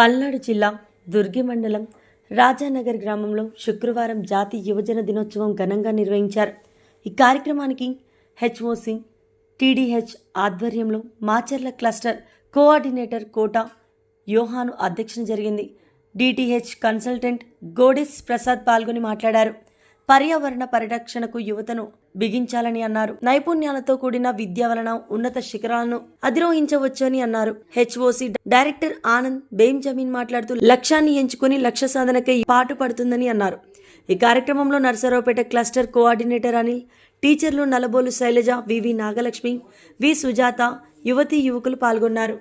పల్నాడు జిల్లా దుర్గి మండలం రాజానగర్ గ్రామంలో శుక్రవారం జాతీయ యువజన దినోత్సవం ఘనంగా నిర్వహించారు. ఈ కార్యక్రమానికి హెచ్ఓసి టీడీహెచ్ ఆధ్వర్యంలో మాచర్ల క్లస్టర్ కోఆర్డినేటర్ కోట యోహాను అధ్యక్షన జరిగింది. డిటిహెచ్ కన్సల్టెంట్ గోడెస్ ప్రసాద్ పాల్గొని మాట్లాడారు. పర్యావరణ పరిరక్షణకు యువతను బిగించాలని అన్నారు. నైపుణ్యాలతో కూడిన విద్య వలన ఉన్నత శిఖరాలను అధిరోహించవచ్చని అన్నారు. హెచ్ఓసి డైరెక్టర్ ఆనంద్ బేంజమీన్ మాట్లాడుతూ లక్ష్యాన్ని ఎంచుకుని లక్ష్య సాధనకై పాటు పడుతుందని అన్నారు. ఈ కార్యక్రమంలో నర్సరావుపేట క్లస్టర్ కోఆర్డినేటర్ అనిల్ టీచర్లు నలబోలు శైలజ వివి నాగలక్ష్మి వి సుజాత యువతి యువకులు పాల్గొన్నారు.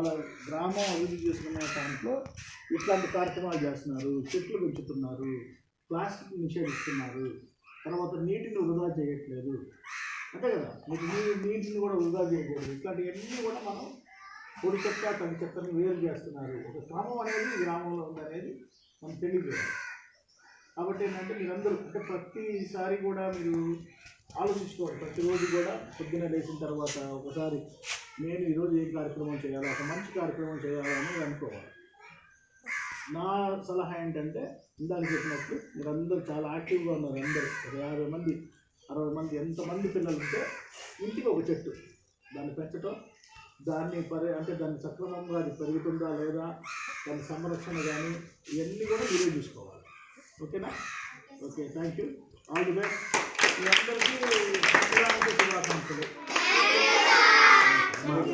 వాళ్ళ గ్రామం అభివృద్ధి చేసుకునే దాంట్లో ఇట్లాంటి కార్యక్రమాలు చేస్తున్నారు చెట్లు పెంచుతున్నారు ప్లాస్టిక్ నిషేధిస్తున్నారు. తర్వాత నీటిని వృధా చేయట్లేదు. అంతే కదా? మీకు నీరు నీటిని కూడా వృధా చేయకూడదు. ఇట్లాంటివన్నీ కూడా మనం పొడి చెత్త తడి చెత్తని వేరు చేస్తున్నారు. ఒక క్రమం అనేది గ్రామంలో గ్రామంలో ఉందనేది మనం తెలియజేయాలి. కాబట్టి ఏంటంటే మీరందరూ అంటే ప్రతిసారి కూడా మీరు ఆలోచించుకోవాలి. ప్రతిరోజు కూడా పొద్దున్న లేచిన తర్వాత ఒకసారి నేను ఈరోజు ఏ కార్యక్రమం చేయాలో ఒక మంచి కార్యక్రమం చేయాలని అని అనుకోవాలి. నా సలహా ఏంటంటే ఇందాక చెప్పినట్లు మీరందరూ చాలా యాక్టివ్గా ఉన్నారు అందరూ. ఒక యాభై మంది అరవై మంది ఎంతమంది పిల్లలు ఉంటే ఇంటికి ఒక చెట్టు. దాన్ని పెంచడం దాన్ని పరి అంటే దాన్ని సక్రమంగా అది పెరుగుతుందా లేదా దాని సంరక్షణ కానీ ఇవన్నీ కూడా మీరే చూసుకోవాలి. ఓకేనా? Okay thank you all the best. మీ అందరికీ సంక్రాంతి శుభాకాంక్షలు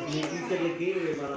మీ టీచర్లకి మన